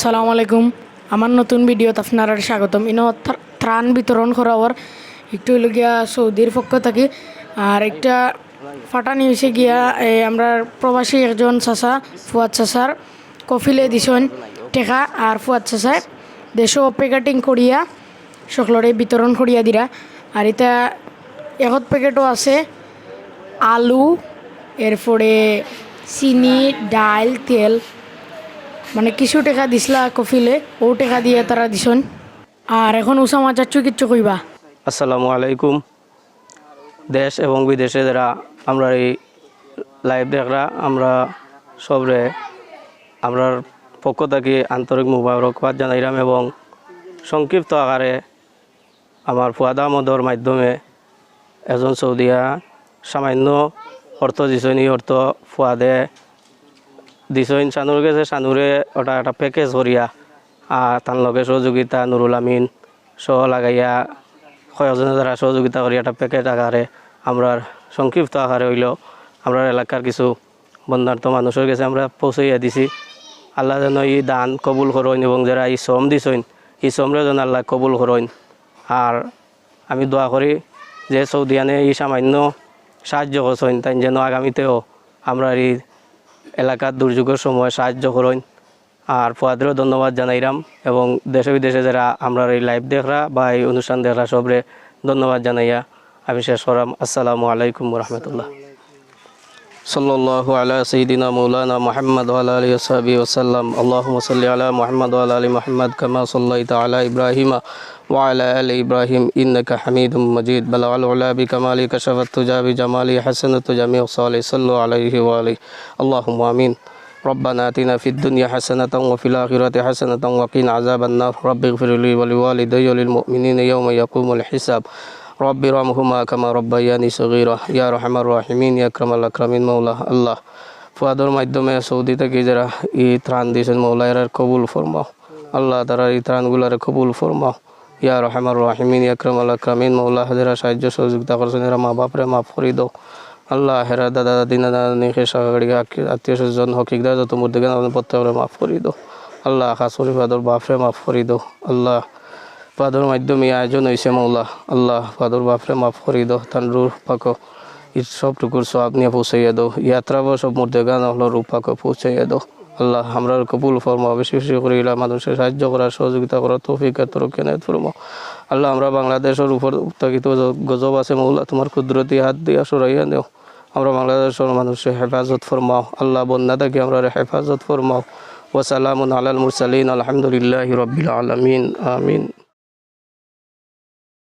সালাম আলাইকুম। আমার নতুন ভিডিওত আপনার স্বাগতম। ইনো ত্রাণ বিতরণ করাবার একটু হইল গিয়া সৌদির পক্ষ থেকে। আর একটা ফাটানি হয়েছে গিয়া এই আমরা প্রবাসী একজন চাচা, ফুয়াদ চাচার কফিলে দিছন টেকা। আর ফুয়াদ চাচায় দেশও প্যাকেটিং করিয়া সকলরে বিতরণ করিয়া দিরা। আর এটা এগত প্যাকেটও আছে, আলু, এরপরে চিনি ডাল তেল। মানে কিছু টেকা দিছিলা কফিলে ও টাকা দিয়ে তারা দিছন। আর এখন উসামা চাচ্ছু কিচ্ছু কইবা আসসালামু আলাইকুম। দেশ এবং বিদেশে যারা আমরা এই লাইভ দেখরা আমরা সবরে আমরার পক্ষ থেকে আন্তরিক মুবারকবাদ জানাইলাম এবং সংক্ষিপ্ত আকারে আমার ফুয়াদা মদর মাধ্যমে এজন সৌদিয়া সামান্য অর্থ দিছনি, অর্থ ফুয়াদে দিছইন সানুর গেছে সানুরে ওটা একটা প্যাকেজ করিয়া আর তার লগে সহযোগিতা নুরুল আমিন, সহ লাগাইয়া কয়েকজনের দ্বারা সহযোগিতা করি একটা প্যাকেট আকারে আমরা সংক্ষিপ্ত আকারে হইল আমরা এলাকার কিছু বন্ধার্থ মানুষের কাছে আমরা পৌঁছাইয়া দিছি। আল্লাহ যেন ই দান কবুল করইন এবং যারা এই শ্রম দিছইন, এই শ্রমরে যেন আল্লাহ কবুল করইন আর আমি দোয়া করি যে সৌদিয়ানে এই সামান্য সাহায্য করছেন, তাই যেন আগামীতেও আমরা এই এলাকার দুর্যোগের সময় সাহায্য করেন। আর ফুয়াদেরও ধন্যবাদ জানাইরাম এবং দেশে বিদেশে যারা আমরা এই লাইভ দেখরা বা এই অনুষ্ঠান দেখরা সবরে ধন্যবাদ জানাইয়া আমি শেষ করাম আসসালামু আলাইকুম রহমতুল্লাহ। صلى الله على سيدنا مولانا محمد وعلى آله وصحبه وسلم. اللهم صل على محمد وعلى آل محمد كما صليت على إبراهيم وعلى آل إبراهيم. إنك حميد مجيد. بلغ العلا بكمالي كشف تجابي جمالي حسنة جميع صلي صلوا عليه وآله. اللهم آمين. ربنا آتنا في الدنيا حسنة وفي الآخرة حسنة وقنا عذاب النار. رب اغفر لي ولوالدي وللمؤمنين يوم يقوم الحساب. رب ارحمهما كما ربياني صغيرا يا أرحم الراحمين يا أكرم الأكرمين مولا الله ফুয়াদর মাধ্যমে সৌদি থেকে যারা ই ত্রাণ দিয়েছেন মৌলা এরা কবুল ফরমাও আল্লাহ তারা এই ত্রাণগুলার কবুল ফরমাও ইয়া রহমার রাহিমিন ইয়াকরম আল্লাহ কামিন মৌলা যারা সাহায্য সহযোগিতা করছেন এরা মা বাপরে মাফ করি দাও আল্লাহ হেরা দাদা দাদি না দাদা নিকে সহকারী আত্মীয় স্বজন হকিক দাদা যত মধ্যে গেন আমাদের প্রত্যেকরে মাফ করি দাও আল্লাহ খাস করি ফাদর বাপরে মাফ করি দাও আল্লাহ ফাদর মাধ্যমে আয়োজন হয়েছে মৌলা আল্লাহ ফাদর বাপরে মাফ করি দাও তান রুহ পাকো। সব টুকুর সব নিয়ে পৌঁছাইয়া দাও। ইয়াত্রা বা সব মধ্যে গান হলো রূপ পৌঁছাইয়া দাও। আল্লাহ আমরা কবুল ফরমাও বেশি বেশি করে মানুষের সাহায্য করার সহযোগিতা করার তৌফিক কেনে ফরমাও আল্লাহ আমরা বাংলাদেশের উপর উত্তাকিত গজব আছে মৌলা তোমার কুদরতি হাত দিয়া সরাইয়া দেও আমরা বাংলাদেশের মানুষের হেফাজত ফরমাও। আল্লাহ বন্যা থেকে আমরা হেফাজত ফরমাও। ওসালামুন আলাল মুরসালিন, আলহামদুলিল্লাহ রবিল আলমিন, আমিন।